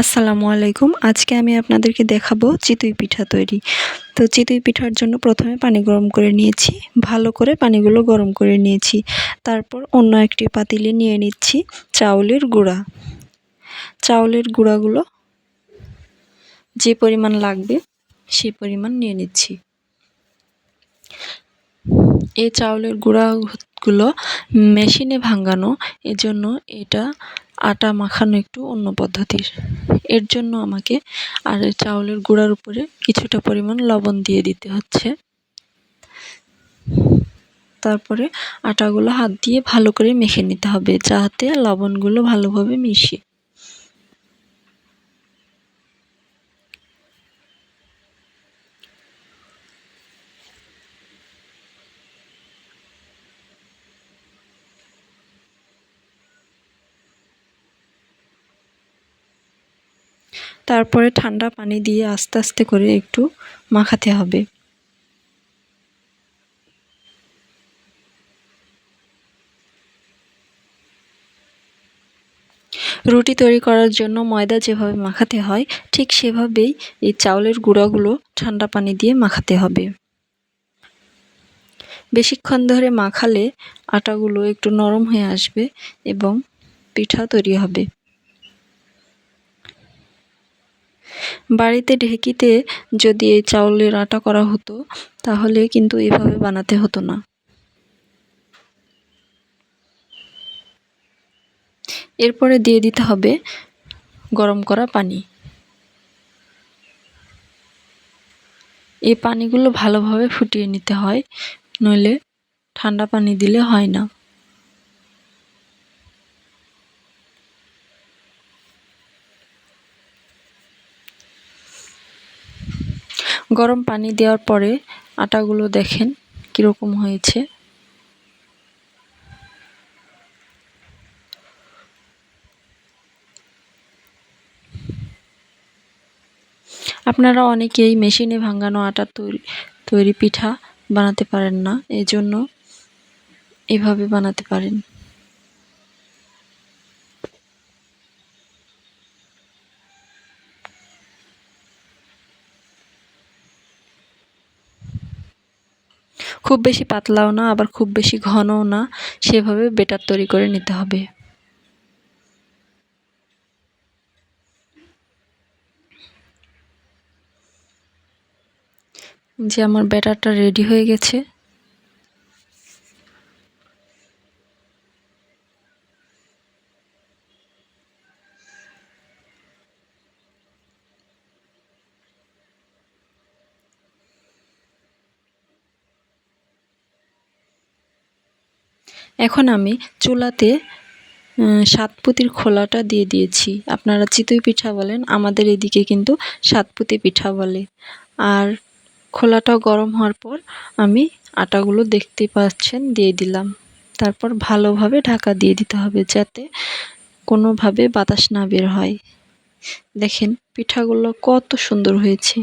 আসসালামু আলাইকুম। আজকে আমি আপনাদেরকে দেখাবো চিতই পিঠা তৈরি। তো চিতই পিঠার জন্য প্রথমে পানি গরম করে নিয়েছি, ভালো করে পানিগুলো গরম করে নিয়েছি। তারপর অন্য একটি পাতিলে নিয়ে নিচ্ছি চাউলের গুঁড়া। চাউলের গুঁড়াগুলো যে পরিমাণ লাগবে সেই পরিমাণ নিয়ে নিচ্ছি। এই চাউলের গুঁড়াগুলো মেশিনে ভাঙানো, এজন্য এটা আটা মাখানো একটু অন্য পদ্ধতির। এর জন্য আমাকে আর চাউলের গুঁড়ার উপরে কিছুটা পরিমাণ লবণ দিয়ে দিতে হচ্ছে। তারপরে আটাগুলো হাত দিয়ে ভালো করে মেখে নিতে হবে যাতে লবণগুলো ভালোভাবে মিশে। তারপরে ঠান্ডা পানি দিয়ে আস্তে আস্তে করে একটু মাখাতে হবে। রুটি তৈরি করার জন্য ময়দা যেভাবে মাখাতে হয়, ঠিক সেভাবেই এই চাউলের গুঁড়াগুলো ঠান্ডা পানি দিয়ে মাখাতে হবে। বেশিক্ষণ ধরে মাখালে আটাগুলো একটু নরম হয়ে আসবে এবং পিঠা তৈরি হবে। বাড়িতে ঢেকিতে যদি এই চাউলের আটা করা হতো, তাহলে কিন্তু এভাবে বানাতে হতো না। এরপরে দিয়ে দিতে হবে গরম করা পানি। এই পানিগুলো ভালোভাবে ফুটিয়ে নিতে হয়, নইলে ঠান্ডা পানি দিলে হয় না। গরম পানি দেওয়ার পরে আটাগুলো দেখেন কীরকম হয়েছে। আপনারা অনেকেই মেশিনে ভাঙানো আটা তৈরি তৈরি পিঠা বানাতে পারেন না, এজন্য এভাবে বানাতে পারেন। খুব বেশি পাতলাও না, আবার খুব বেশি ঘনও না। সেভাবে বেটার তৈরি করে নিতে হবে। যে আমার ব্যাটারটা রেডি হয়ে গেছে। এখন আমি চুলাতে সাতপুতির খোলাটা দিয়ে দিয়েছি। আপনারা চিতই পিঠা বলেন, আমাদের এদিকে কিন্তু সাতপুতি পিঠা বলে। আর খোলাটা গরম হওয়ার পর আমি আটাগুলো দেখতে পাচ্ছেন, দিয়ে দিলাম। তারপর ভালোভাবে ঢাকা দিয়ে দিতে হবে যাতে কোনোভাবে বাতাস না বের হয়। দেখেন, পিঠাগুলো কত সুন্দর হয়েছে।